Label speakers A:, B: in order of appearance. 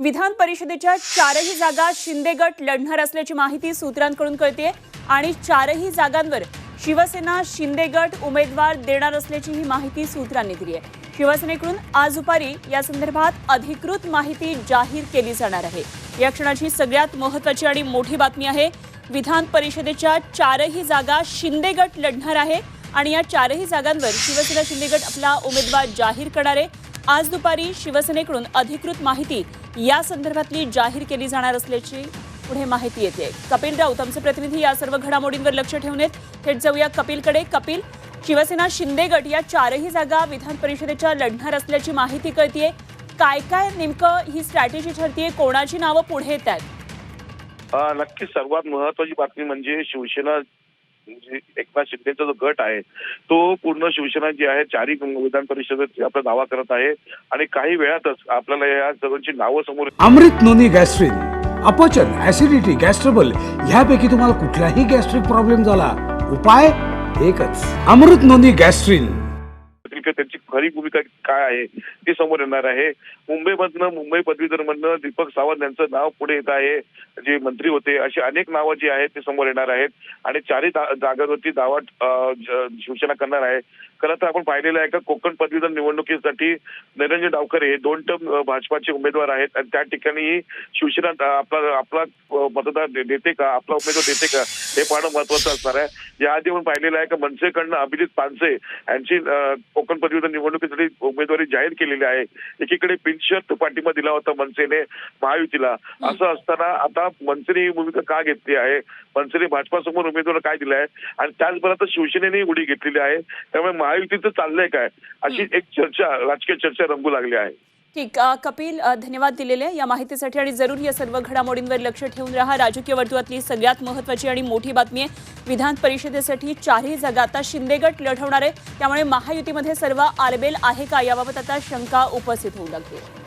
A: विधान परिषदेच्या चारही जागा शिंदे गट लढणार असल्याची माहिती सूत्रांकडून कळते आणि चारही जागांवर शिवसेना शिंदे गट उमेदवार देणार असल्याची ही माहिती सूत्रांनी दिली आहे. शिवसेनेकडून आज दुपारी या संदर्भात अधिकृत माहिती जाहीर केली जाणार आहे. या क्षणाची सगळ्यात महत्वाची आणि मोठी बातमी आहे विधान परिषदेच्या चारही जागा शिंदे गट लढणार आहे आणि या चारही जागांवर शिवसेना शिंदे गट आपला उमेदवार जाहीर करणार आहे. आज दुपारी शिवसेनेकडून अधिकृत माहिती या संदर्भातली जाहीर केली जाणार असल्याची पुढे माहिती येते. कपिल राऊत आमचे प्रतिनिधी या सर्व घडामोडींवर लक्ष ठेवून येत थेट जाऊया कपिलकडे. कपिल शिवसेना शिंदे गट या चारही जागा विधान परिषदेच्या लढणार असल्याची माहिती कळतीये. काय काय नेमकं ही स्ट्रॅटेजी ठरतीये? कोणाची नावं पुढे येत आहेत?
B: नक्की नक्कीच सर्वात महत्वाची बातमी म्हणजे शिवसेना म्हणजे एकनाथ शिंदेचा जो गट आहे तो पूर्ण शिवसेना जी आहे चारही विधान परिषदेत आपला दावा करत आहे. आणि काही वेळातच आपल्याला या सर्वांची नावं समोर
C: अमृत नोनी गॅस्ट्रिन अपचन ऍसिडिटी गॅस्ट्रबल ह्यापैकी तुम्हाला कुठलाही गॅस्ट्रिक प्रॉब्लेम झाला उपाय एकच. Amrut noni gastrin.
B: येतील त्यांची खरी भूमिका काय आहे ती समोर येणार आहे. मुंबईमधनं मुंबई पदवीधर मधनं दीपक सावंत यांचं नाव पुढे येत आहे. जे मंत्री होते अशी अनेक नावं जी आहेत ते समोर येणार आहेत. आणि चारही जा- जागांवरती दावा शिवसेना करणार आहे. खरं तर आपण पाहिलेलं आहे का कोकण पदवीधर निवडणुकीसाठी निरंजन डावकर हे दोन टर्म भाजपाचे उमेदवार आहेत. आणि त्या ठिकाणी शिवसेना आपला आपला मतदार दे- देते का? आपला उमेदवार देते का? हे पाहणं महत्वाचं असणार आहे. याआधी आपण पाहिलेलं आहे का मनसेकडनं अभिजित पानसे यांची कोकण पदवीधर निवडणुकीसाठी उमेदवारी जाहीर केलेली आहे. एकीकडे बिनशर्त पाठिंबा दिला होता मनसेने महायुतीला. असं असताना आता मनसेने ही भूमिका का घेतली आहे? मनसेने भाजपासमोर उमेदवार काय दिलं आहे आणि त्याचबरोबर शिवसेनेने उडी घेतलेली आहे. त्यामुळे महायुतीचं चाललंय काय? अशी एक चर्चा राजकीय चर्चा रंगू लागली आहे.
A: ठीक कपिल धन्यवाद दिलेले या माहितीसाठी आणि जरूर या सर्व घडामोडींवर लक्ष ठेवून राहा. राजकीय वर्तुळातली सगळ्यात महत्वाची आणि मोठी बातमी आहे विधान परिषदेसाठी चारही जागा आता शिंदेगट लढवणार आहे. त्यामुळे महायुतीमध्ये सर्व आलबेल आहे का याबाबत आता शंका उपस्थित होऊ लागली